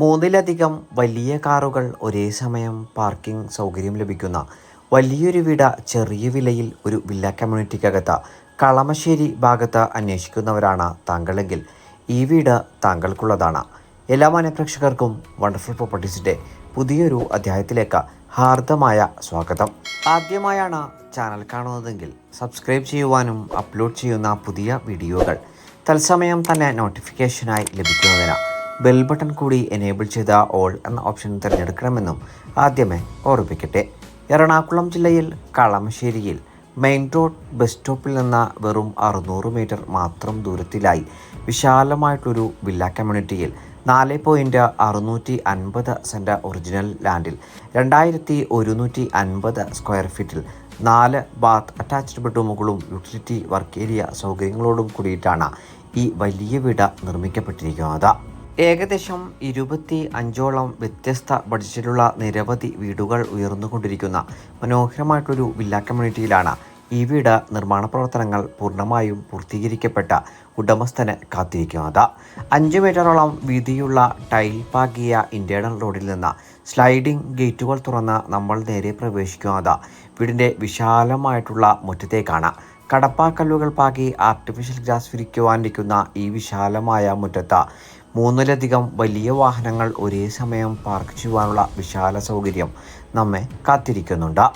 മൂന്നിലധികം വലിയ കാറുകൾ ഒരേ സമയം പാർക്കിംഗ് സൗകര്യം ലഭിക്കുന്ന വലിയൊരു വീട ചെറിയ വിലയിൽ ഒരു വില്ല കമ്മ്യൂണിറ്റിക്കകത്ത് കളമശ്ശേരി ഭാഗത്ത് അന്വേഷിക്കുന്നവരാണ് താങ്കളെങ്കിൽ ഈ വീട് താങ്കൾക്കുള്ളതാണ്. എല്ലാ മാനപ്രേക്ഷകർക്കും വണ്ടർഫുൾ പ്രോപ്പർട്ടീസിന്റെ പുതിയൊരു അധ്യായത്തിലേക്ക് ഹാർദമായ സ്വാഗതം. ആദ്യമായാണ് ചാനൽ കാണുന്നതെങ്കിൽ സബ്സ്ക്രൈബ് ചെയ്യുവാനും അപ്ലോഡ് ചെയ്യുന്ന പുതിയ വീഡിയോകൾ തത്സമയം തന്നെ നോട്ടിഫിക്കേഷനായി ലഭിക്കുന്നതിന് ബെൽ ബട്ടൺ കൂടി എനേബിൾ ചെയ്ത ഓൾ എന്ന ഓപ്ഷൻ തിരഞ്ഞെടുക്കണമെന്നും ആദ്യമേ ഓർമ്മിക്കട്ടെ എറണാകുളം ജില്ലയിൽ കളമശ്ശേരിയിൽ മെയിൻ റോഡ് ബസ് സ്റ്റോപ്പിൽ നിന്ന് വെറും അറുന്നൂറ് മീറ്റർ മാത്രം ദൂരത്തിലായി. വിശാലമായിട്ടൊരു വില്ല കമ്മ്യൂണിറ്റിയിൽ നാല് പോയിന്റ് അറുന്നൂറ്റി അൻപത് സെന്റ് ഒറിജിനൽ ലാൻഡിൽ രണ്ടായിരത്തി ഒരുന്നൂറ്റി അൻപത് സ്ക്വയർ ഫീറ്റിൽ നാല് ബാത്ത് അറ്റാച്ച്ഡ് ബെഡ്റൂമുകളും യൂട്ടിലിറ്റി വർക്ക് ഏരിയ സൗകര്യങ്ങളോടും കൂടിയിട്ടാണ് ഈ വലിയ വീട് നിർമ്മിക്കപ്പെട്ടിരിക്കുന്നത്. ഏകദേശം ഇരുപത്തി അഞ്ചോളം വ്യത്യസ്ത ബഡ്ജറ്റിലുള്ള നിരവധി വീടുകൾ ഉയർന്നുകൊണ്ടിരിക്കുന്ന മനോഹരമായിട്ടൊരു വില്ല കമ്മ്യൂണിറ്റിയിലാണ് ഈ വീട് നിർമ്മാണ പ്രവർത്തനങ്ങൾ പൂർണമായും പൂർത്തീകരിക്കപ്പെട്ട ഉടമസ്ഥന് കാത്തിരിക്കുന്നത്. അഞ്ച് മീറ്ററോളം വീതിയുള്ള ടൈൽ പാകിയ ഇന്റേണൽ റോഡിൽ നിന്ന് സ്ലൈഡിംഗ് ഗേറ്റുകൾ തുറന്ന് നമ്മൾ നേരെ പ്രവേശിക്കുന്നത് വീടിന്റെ വിശാലമായിട്ടുള്ള മുറ്റത്തേക്കാണ്. കടപ്പാക്കല്ലുകൾ പാകി ആർട്ടിഫിഷ്യൽ ഗ്രാസ് വിരിക്കുവാനിരിക്കുന്ന ഈ വിശാലമായ മുറ്റത്ത് മൂന്നിലധികം വലിയ വാഹനങ്ങൾ ഒരേ സമയം പാർക്ക് ചെയ്യുവാനുള്ള വിശാല സൗകര്യം നമ്മെ കാത്തിരിക്കുന്നുണ്ട്.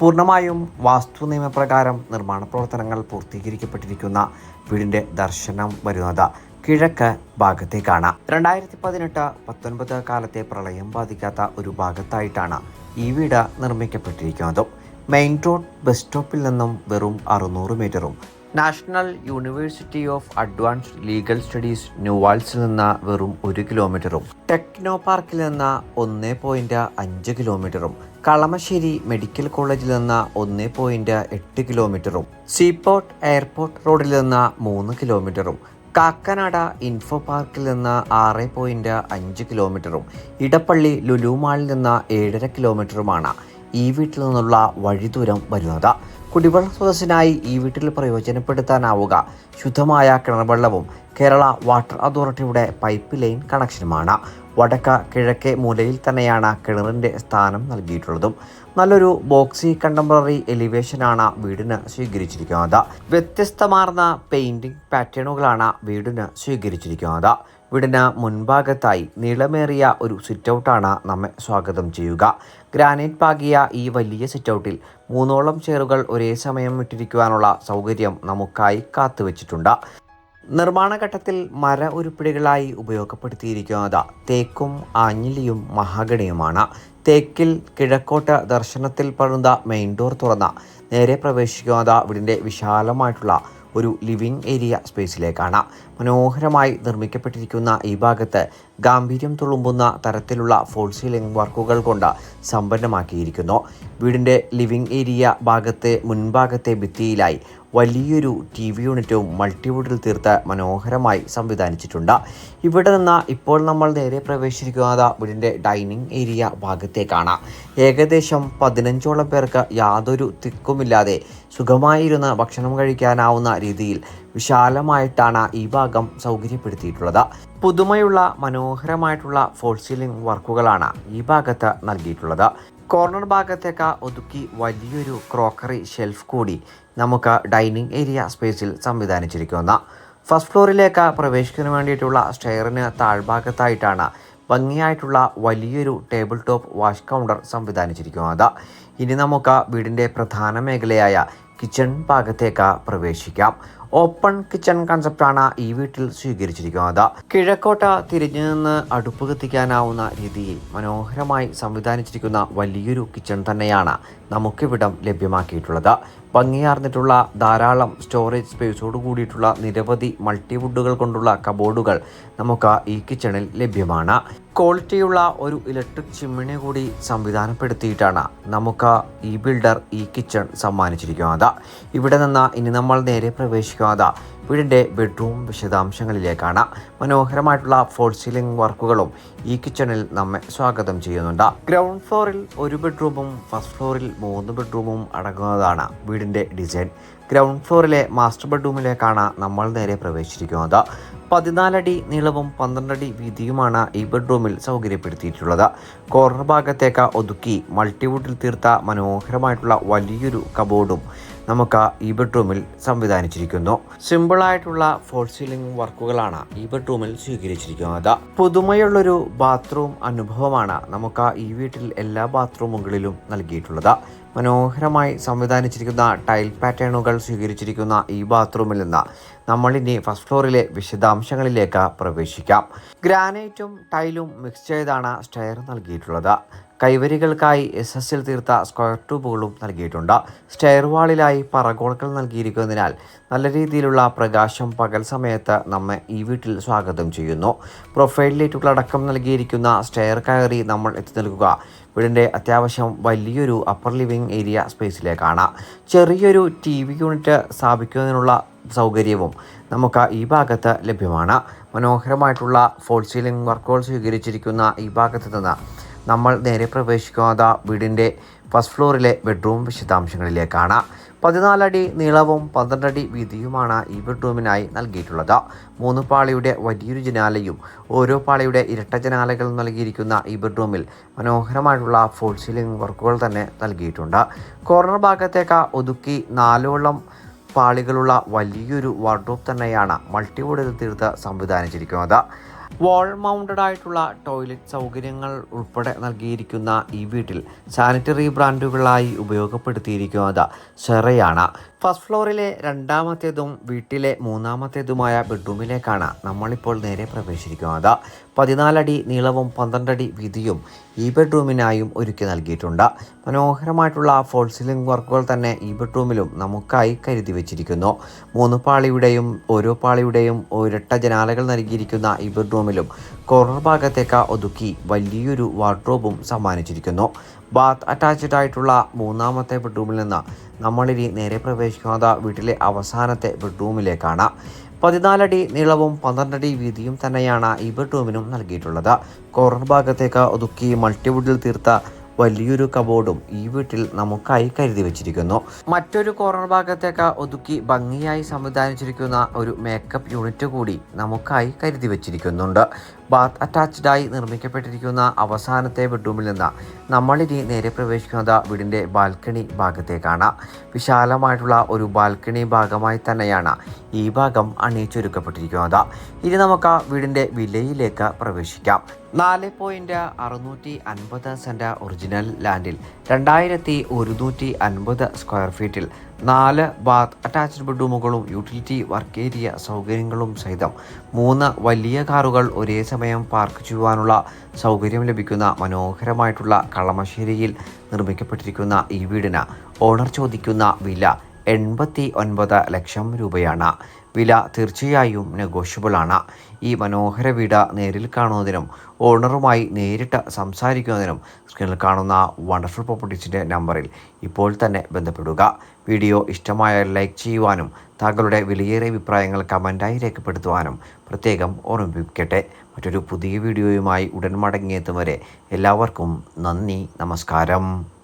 പൂർണമായും വാസ്തു നിയമപ്രകാരം നിർമ്മാണ പ്രവർത്തനങ്ങൾ പൂർത്തീകരിക്കപ്പെട്ടിരിക്കുന്ന വീടിന്റെ ദർശനം വരുന്നത് കിഴക്ക് ഭാഗത്തേക്കാണ്. രണ്ടായിരത്തി പതിനെട്ട് പത്തൊൻപത് കാലത്തെ പ്രളയം ബാധിക്കാത്ത ഒരു ഭാഗത്തായിട്ടാണ് ഈ വീട് നിർമ്മിക്കപ്പെട്ടിരിക്കുന്നത്. മെയിൻ റോഡ് ബസ് സ്റ്റോപ്പിൽ നിന്നും വെറും അറുന്നൂറ് മീറ്ററും National University of Advanced Legal Studies ന്യൂവാൾസിൽ നിന്ന് വെറും ഒരു കിലോമീറ്ററും ടെക്നോ പാർക്കിൽ നിന്ന് ഒന്ന് പോയിന്റ് അഞ്ച് കിലോമീറ്ററും കളമശ്ശേരി മെഡിക്കൽ കോളേജിൽ നിന്ന് ഒന്ന് പോയിന്റ് എട്ട് കിലോമീറ്ററും സീപോർട്ട് എയർപോർട്ട് റോഡിൽ നിന്ന് മൂന്ന് കിലോമീറ്ററും കാക്കനാട ഇൻഫോ പാർക്കിൽ നിന്ന് ആറ് പോയിന്റ് അഞ്ച് കിലോമീറ്ററും ഇടപ്പള്ളി ലുലു മാളിൽ നിന്ന് ഏഴര കിലോമീറ്ററുമാണ് ഈ വീട്ടിൽ നിന്നുള്ള വഴിദൂരം വരുന്നത്. കുടിവെള്ള സ്രോതസ്സിനായി ഈ വീട്ടിൽ പ്രയോജനപ്പെടുത്താനാവുക. ശുദ്ധമായ കിണർവെള്ളവും കേരള വാട്ടർ അതോറിറ്റിയുടെ പൈപ്പ് ലൈൻ കണക്ഷനുമാണ്. വടക്ക കിഴക്കേ മൂലയിൽ തന്നെയാണ് കിണറിന്റെ സ്ഥാനം നൽകിയിട്ടുള്ളതും. നല്ലൊരു ബോക്സി കണ്ടംപററി എലിവേഷനാണ് വീടിന് സ്വീകരിച്ചിരിക്കുന്നത്. വ്യത്യസ്തമാർന്ന പെയിന്റിംഗ് പാറ്റേണുകളാണ് വീടിന് സ്വീകരിച്ചിരിക്കുന്നത്. വീടിന് മുൻഭാഗത്തായി നീളമേറിയ ഒരു സിറ്റൗട്ടാണ് നമ്മെ സ്വാഗതം ചെയ്യുക. ഗ്രാനൈറ്റ് പാകിയ ഈ വലിയ സിറ്റൗട്ടിൽ മൂന്നോളം ചെയറുകൾ ഒരേ സമയം ഇട്ടിരിക്കുവാനുള്ള സൗകര്യം നമുക്കായി കാത്തുവച്ചിട്ടുണ്ട്. നിർമ്മാണ ഘട്ടത്തിൽ മര ഉരുപ്പിടികളായി ഉപയോഗപ്പെടുത്തിയിരിക്കുന്നത് തേക്കും ആഞ്ഞിലിയും മഹാഗണിയുമാണ്. തേക്കിൽ കിഴക്കോട്ട് ദർശനത്തിൽ പഴുന്ന മെയിൻ ഡോർ തുറന്ന നേരെ പ്രവേശിക്കുന്നത് വീടിന്റെ വിശാലമായിട്ടുള്ള ഒരു ലിവിംഗ് ഏരിയ സ്പേസിലേക്കാണ്. മനോഹരമായി നിർമ്മിക്കപ്പെട്ടിരിക്കുന്ന ഈ ഭാഗത്ത് ഗാംഭീര്യം തുളുമ്പുന്ന തരത്തിലുള്ള ഫോൾ സീലിംഗ് വർക്കുകൾ കൊണ്ട് സമ്പന്നമാക്കിയിരിക്കുന്നു. വീടിന്റെ ലിവിംഗ് ഏരിയ ഭാഗത്തെ മുൻഭാഗത്തെ ഭിത്തിയിലായി വലിയൊരു ടി വി യൂണിറ്റും മൾട്ടിവുഡിൽ തീർത്ത് മനോഹരമായി സംവിധാനിച്ചിട്ടുണ്ട്. ഇവിടെ നിന്ന് ഇപ്പോൾ നമ്മൾ നേരെ പ്രവേശിക്കുന്നത് വീടിന്റെ ഡൈനിങ് ഏരിയ ഭാഗത്തേക്കാണ്. ഏകദേശം പതിനഞ്ചോളം പേർക്ക് യാതൊരു തിക്കുമില്ലാതെ സുഖമായിരുന്ന് ഭക്ഷണം കഴിക്കാനാവുന്ന രീതിയിൽ വിശാലമായിട്ടാണ് ഈ ഭാഗം സൗകര്യപ്പെടുത്തിയിട്ടുള്ളത്. പുതുമയുള്ള മനോഹരമായിട്ടുള്ള ഫോൾ സീലിംഗ് വർക്കുകളാണ് ഈ ഭാഗത്ത് നൽകിയിട്ടുള്ളത്. കോർണർ ഭാഗത്തേക്ക് ഒതുക്കി വലിയൊരു ക്രോക്കറി ഷെൽഫ് കൂടി നമുക്ക് ഡൈനിങ് ഏരിയ സ്പേസിൽ സംവിധാനിച്ചിരിക്കുന്ന ഫസ്റ്റ് ഫ്ലോറിലേക്ക് പ്രവേശിക്കുന്നതിന് വേണ്ടിയിട്ടുള്ള സ്റ്റെയറിന് താഴ്ഭാഗത്തായിട്ടാണ് ഭംഗിയായിട്ടുള്ള വലിയൊരു ടേബിൾ ടോപ്പ് വാഷ് കൗണ്ടർ സംവിധാനിച്ചിരിക്കുന്നത്. ഇനി നമുക്ക് വീടിന്റെ പ്രധാന മേഖലയായ കിച്ചൺ ഭാഗത്തേക്ക് പ്രവേശിക്കാം. ഓപ്പൺ കിച്ചൺ കൺസെപ്റ്റാണ് ഈ വീട്ടിൽ സ്വീകരിച്ചിരിക്കുന്നത്. കിഴക്കോട്ട തിരിഞ്ഞു നിന്ന് അടുപ്പ് കത്തിക്കാനാവുന്ന രീതിയിൽ മനോഹരമായി സംവിധാനിച്ചിരിക്കുന്ന വലിയൊരു കിച്ചൺ തന്നെയാണ് നമുക്കിവിടം ലഭ്യമാക്കിയിട്ടുള്ളത്. ഭംഗിയാർന്നിട്ടുള്ള ധാരാളം സ്റ്റോറേജ് സ്പേസോട് കൂടിയിട്ടുള്ള നിരവധി മൾട്ടിവുഡുകൾ കൊണ്ടുള്ള കബോർഡുകൾ നമുക്ക് ഈ കിച്ചണിൽ ലഭ്യമാണ്. ക്വാളിറ്റിയുള്ള ഒരു ഇലക്ട്രിക് ചിമ്മിണി കൂടി സംവിധാനപ്പെടുത്തിയിട്ടാണ് നമുക്ക് ഈ ബിൽഡർ ഈ കിച്ചൺ സമ്മാനിച്ചിരിക്കുന്നത്. ഇവിടെ നിന്ന് ഇനി നമ്മൾ നേരെ പ്രവേശിക്കുന്നത് വീടിന്റെ ബെഡ്റൂം വിശദാംശങ്ങളിലേക്കാണ്. മനോഹരമായിട്ടുള്ള ഫോൾ സീലിംഗ് വർക്കുകളും ഈ കിച്ചണിൽ നമ്മെ സ്വാഗതം ചെയ്യുന്നുണ്ട്. ഗ്രൗണ്ട് ഫ്ലോറിൽ ഒരു ബെഡ്റൂമും ഫസ്റ്റ് ഫ്ലോറിൽ മൂന്ന് ബെഡ്റൂമും അടങ്ങുന്നതാണ് വീടിന്റെ ഡിസൈൻ ഗ്രൗണ്ട് ഫ്ലോറിലെ മാസ്റ്റർ ബെഡ്റൂമിലേക്കാണ് നമ്മൾ നേരെ പ്രവേശിച്ചിരിക്കുന്നത്. പതിനാലടി നീളവും പന്ത്രണ്ടടി വീതിയുമാണ് ഈ ബെഡ്റൂമിൽ സൗകര്യപ്പെടുത്തിയിട്ടുള്ളത്. കോർണർ ഭാഗത്തേക്ക് ഒതുക്കി മൾട്ടിവുഡിൽ തീർത്ത മനോഹരമായിട്ടുള്ള വലിയൊരു കബോർഡും നമുക്ക് ഈ ബെഡ്റൂമിൽ സംവിധാനിച്ചിരിക്കുന്നു. സിമ്പിളായിട്ടുള്ള ഫോൾ സീലിംഗ് വർക്കുകളാണ് ഈ ബെഡ്റൂമിൽ സ്വീകരിച്ചിരിക്കുന്നത്. പുതുമയുള്ളൊരു ബാത്റൂം അനുഭവമാണ് നമുക്ക് ഈ വീട്ടിൽ എല്ലാ ബാത്റൂമുകളിലും നൽകിയിട്ടുള്ളത്. മനോഹരമായി സംവിധാനിച്ചിരിക്കുന്ന ടൈൽ പാറ്റേണുകൾ സ്വീകരിച്ചിരിക്കുന്ന ഈ ബാത്റൂമിൽ നിന്ന് നമ്മളിനി ഫസ്റ്റ് ഫ്ലോറിലെ വിശദാംശങ്ങളിലേക്ക് പ്രവേശിക്കാം. ഗ്രാനൈറ്റും ടൈലും മിക്സ് ചെയ്താണ് സ്റ്റെയർ നൽകിയിട്ടുള്ളത്. കൈവരികൾക്കായി എസ് എസ് എൽ തീർത്ത സ്ക്വയർ ട്യൂബുകളും നൽകിയിട്ടുണ്ട്. സ്റ്റെയർവാളിലായി പറകോളുകൾ നൽകിയിരിക്കുന്നതിനാൽ നല്ല രീതിയിലുള്ള പ്രകാശം പകൽ സമയത്ത് നമ്മെ ഈ വീട്ടിൽ സ്വാഗതം ചെയ്യുന്നു. പ്രൊഫൈൽ ലൈറ്റുകളടക്കം നൽകിയിരിക്കുന്ന സ്റ്റെയർ കയറി നമ്മൾ എത്തി നൽകുക വീടിന്റെ അത്യാവശ്യം വലിയൊരു അപ്പർ ലിവിംഗ് ഏരിയ സ്പേസിലേക്കാണ്. ചെറിയൊരു ടി വി യൂണിറ്റ് സ്ഥാപിക്കുന്നതിനുള്ള സൗകര്യവും നമുക്ക് ഈ ഭാഗത്ത് ലഭ്യമാണ്. മനോഹരമായിട്ടുള്ള ഫോൾ സീലിംഗ് വർക്കുകൾ സ്വീകരിച്ചിരിക്കുന്ന ഈ ഭാഗത്ത് നിന്ന് നമ്മൾ നേരെ പ്രവേശിക്കാത്ത വീടിന്റെ ഫസ്റ്റ് ഫ്ലോറിലെ ബെഡ്റൂം വിശദാംശങ്ങളിലേക്കാണ്. പതിനാലടി നീളവും പന്ത്രണ്ടടി വീതിയുമാണ് ഈ ബെഡ്റൂമിനായി നൽകിയിട്ടുള്ളത്. മൂന്ന് പാളിയുടെ വലിയൊരു ജനാലയും ഓരോ പാളിയുടെ ഇരട്ട ജനാലകളും നൽകിയിരിക്കുന്ന ഈ ബെഡ്റൂമിൽ മനോഹരമായിട്ടുള്ള ഫോൾ സീലിംഗ് വർക്കുകൾ തന്നെ നൽകിയിട്ടുണ്ട്. കോർണർ ഭാഗത്തേക്ക് ഒതുക്കി നാലോളം പാളികളുള്ള വലിയൊരു വാർഡ്രോബ് തന്നെയാണ് മൾട്ടിവുഡിൽ തീർത്ത് സംവിധാനിച്ചിരിക്കുന്നത്. വാൾ മൗണ്ടഡ് ആയിട്ടുള്ള ടോയ്ലറ്റ് സൗകര്യങ്ങൾ ഉൾപ്പെടെ നൽകിയിരിക്കുന്ന ഈ വീട്ടിൽ സാനിറ്ററി ബ്രാൻഡുകളായി ഉപയോഗപ്പെടുത്തിയിരിക്കുന്നത് സെറയാണ് ഫസ്റ്റ് ഫ്ലോറിലെ രണ്ടാമത്തേതും വീട്ടിലെ മൂന്നാമത്തേതുമായ ബെഡ്റൂമിലേക്കാണ് നമ്മളിപ്പോൾ നേരെ പ്രവേശിക്കുന്നത്. പതിനാലടി നീളവും പന്ത്രണ്ടടി വീതിയും ഈ ബെഡ്റൂമിനായും ഒരുക്കി നൽകിയിട്ടുണ്ട്. മനോഹരമായിട്ടുള്ള ഫോൾ സീലിംഗ് വർക്കുകൾ തന്നെ ഈ ബെഡ്റൂമിലും നമുക്കായി കരുതി വച്ചിരിക്കുന്നു. മൂന്ന് പാളിയുടെയും ഓരോ പാളിയുടെയും ഒരട്ട ജനാലകൾ നൽകിയിരിക്കുന്ന ഈ ബെഡ്റൂമിലും കോർണർ ഭാഗത്തേക്ക് ഒതുക്കി വലിയൊരു വാർഡ്രോബും സമ്മാനിച്ചിരിക്കുന്നു. ബാത്ത് അറ്റാച്ച്ഡ് ആയിട്ടുള്ള മൂന്നാമത്തെ ബെഡ്റൂമിൽ നിന്ന് നമ്മളിനി നേരെ പ്രവേശിക്കുന്നത് വീട്ടിലെ അവസാനത്തെ ബെഡ്റൂമിലേക്കാണ്. പതിനാലടി നീളവും പന്ത്രണ്ടടി വീതിയും തന്നെയാണ് ഈ ബെഡ്റൂമിനും നൽകിയിട്ടുള്ളത്. കോർണർ ഭാഗത്തേക്ക് ഒതുക്കി മൾട്ടിവുഡിൽ തീർത്ത വലിയൊരു കബോർഡും ഈ വീട്ടിൽ നമുക്കായി കരുതി വെച്ചിരിക്കുന്നു. മറ്റൊരു കോർണർ ഭാഗത്തേക്ക് ഒതുക്കി ഭംഗിയായി സംവിധാനിച്ചിരിക്കുന്ന ഒരു മേക്കപ്പ് യൂണിറ്റ് കൂടി നമുക്കായി കരുതി വെച്ചിരിക്കുന്നുണ്ട്. ബാത്ത് അറ്റാച്ച്ഡായി നിർമ്മിക്കപ്പെട്ടിരിക്കുന്ന അവസാനത്തെ ബെഡ്റൂമിൽ നിന്ന് നമ്മളിനി നേരെ പ്രവേശിക്കുന്നത് വീടിന്റെ ബാൽക്കണി ഭാഗത്തേക്കാണ്. വിശാലമായിട്ടുള്ള ഒരു ബാൽക്കണി ഭാഗമായി തന്നെയാണ് ഈ ഭാഗം അണിയിച്ചൊരുക്കപ്പെട്ടിരിക്കുന്നത്. ഇനി നമുക്ക് വീടിന്റെ വിലയിലേക്ക് പ്രവേശിക്കാം. നാല് പോയിന്റ് അറുന്നൂറ്റി അൻപത് സെന്റ് ഒറിജിനൽ ലാൻഡിൽ രണ്ടായിരത്തി ഒരുന്നൂറ്റി അൻപത് സ്ക്വയർ ഫീറ്റിൽ നാല് ബാത്ത് അറ്റാച്ച്ഡ് ബെഡ്റൂമുകളും യൂട്ടിലിറ്റി വർക്ക് ഏരിയ സൗകര്യങ്ങളും സഹിതം മൂന്ന് വലിയ കാറുകൾ ഒരേ സമയം പാർക്ക് ചെയ്യുവാനുള്ള സൗകര്യം ലഭിക്കുന്ന മനോഹരമായിട്ടുള്ള കളമശ്ശേരിയിൽ നിർമ്മിക്കപ്പെട്ടിരിക്കുന്ന ഈ വീടിന് ഓണർ ചോദിക്കുന്ന വില എൺപത്തി ഒൻപത് ലക്ഷം രൂപയാണ്. വില തീർച്ചയായും നെഗോഷ്യബിളാണ് ഈ മനോഹര വീട് നേരിൽ കാണുന്നതിനും ഓണറുമായി നേരിട്ട് സംസാരിക്കുന്നതിനും സ്ക്രീനിൽ കാണുന്ന വണ്ടർഫുൾ പ്രോപ്പർട്ടീസിന്റെ നമ്പറിൽ ഇപ്പോൾ തന്നെ ബന്ധപ്പെടുക. വീഡിയോ ഇഷ്ടമായ ലൈക്ക് ചെയ്യുവാനും താങ്കളുടെ വിലയേറിയ അഭിപ്രായങ്ങൾ കമന്റായി രേഖപ്പെടുത്തുവാനും പ്രത്യേകം ഓർമ്മിപ്പിക്കട്ടെ. മറ്റൊരു പുതിയ വീഡിയോയുമായി ഉടൻ മടങ്ങിയെത്തും വരെ എല്ലാവർക്കും നന്ദി നമസ്കാരം.